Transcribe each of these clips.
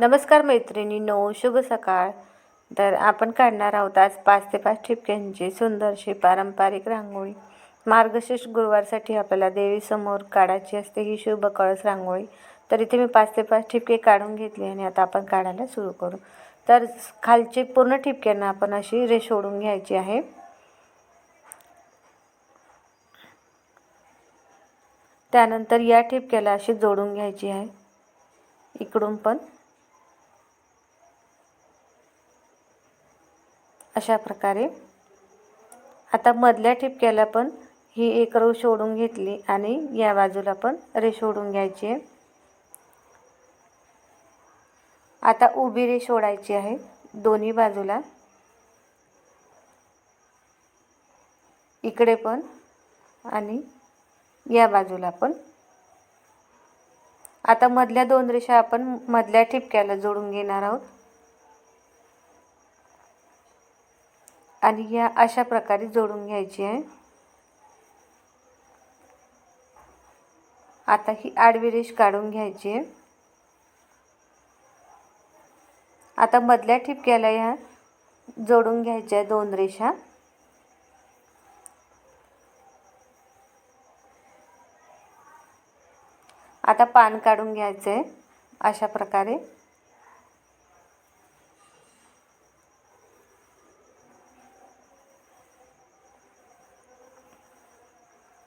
नमस्कार मैत्रिणींनो शुभ सकाळ. तर आपण काढणार आहोत आज पाच ते पाच ठिपक्यांची सुंदरशी पारंपरिक रांगोळी. मार्गशीर्ष गुरुवारसाठी आपल्याला देवीसमोर काढायची असते ही शुभ कळस रांगोळी. तर इथे मी पाच ते पाच ठिपके काढून घेतली आणि आता आपण काढायला सुरू करू. तर खालचे पूर्ण ठिपक्यांना आपण अशी रेष ओढून घ्यायची आहे. त्यानंतर या ठिपक्याला अशी जोडून घ्यायची आहे. इकडून पण अशा प्रकारे. आता मधल्या ठिपक्याला पण ही एक रेष सोडून घेतली आणि या बाजूला पण रेष ओढून घ्यायची आहे. आता उभी रेष ओढायची आहे दोन्ही बाजूला. इकडे पण आणि या बाजूला पण. आता मधल्या दोन रेषा आपण मधल्या ठिपक्याला जोडून घेणार आहोत. आणि या अशा प्रकारे जोडून घ्यायची आहे. आता ही आडवी रेष काढून घ्यायची आहे. आता मधल्या ठिपक्याला ह्या जोडून घ्यायच्या दोन रेषा. आता पान काढून घ्यायचं आहे अशा प्रकारे.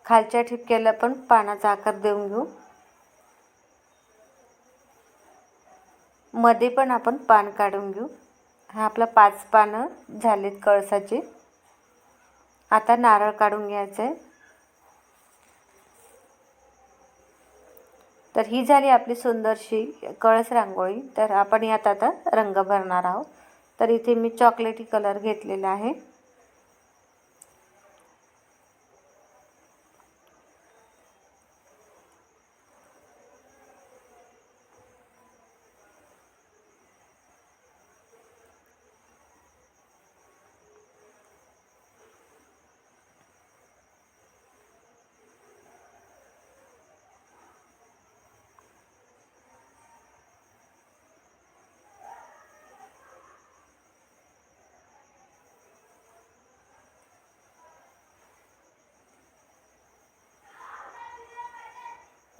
खालच्या ठिपक्याला पण पानाचा आकार देऊन घेऊ. मध्ये पण आपण पान काढून घेऊ. हा आपला पाच पानं झालेत कळसाचे. आता नारळ काढून घ्यायचं आहे तर ही झाली आपली सुंदरशी कळस रांगोळी. तर आपण यात आता रंग भरणार आहोत. तर इथे मी चॉकलेटी कलर घेतलेला आहे.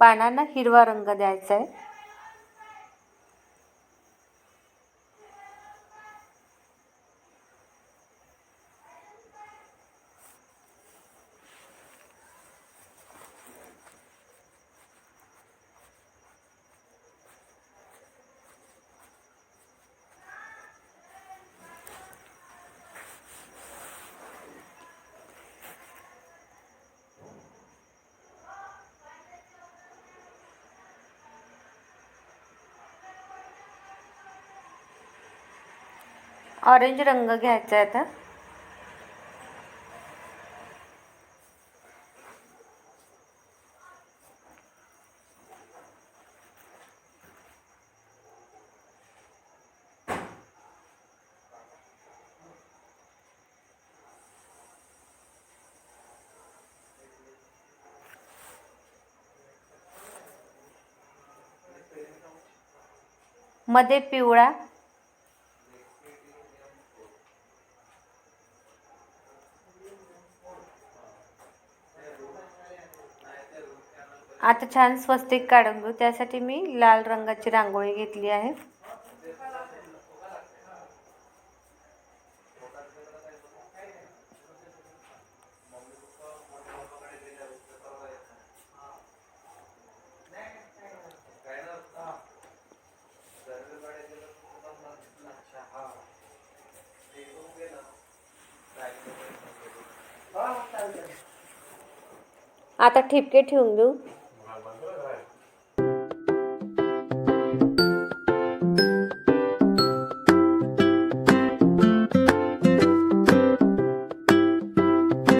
पानांना हिरवा रंग द्यायचा आहे ऑरेंज रंग घ्यायचा आहे आता. मध्ये पिवळा आता छान स्वस्तिक काढून घेऊ. त्यासाठी मी लाल रंगाची रांगोळी घेतली आहे. आता ठिपके ठेवून घेऊ.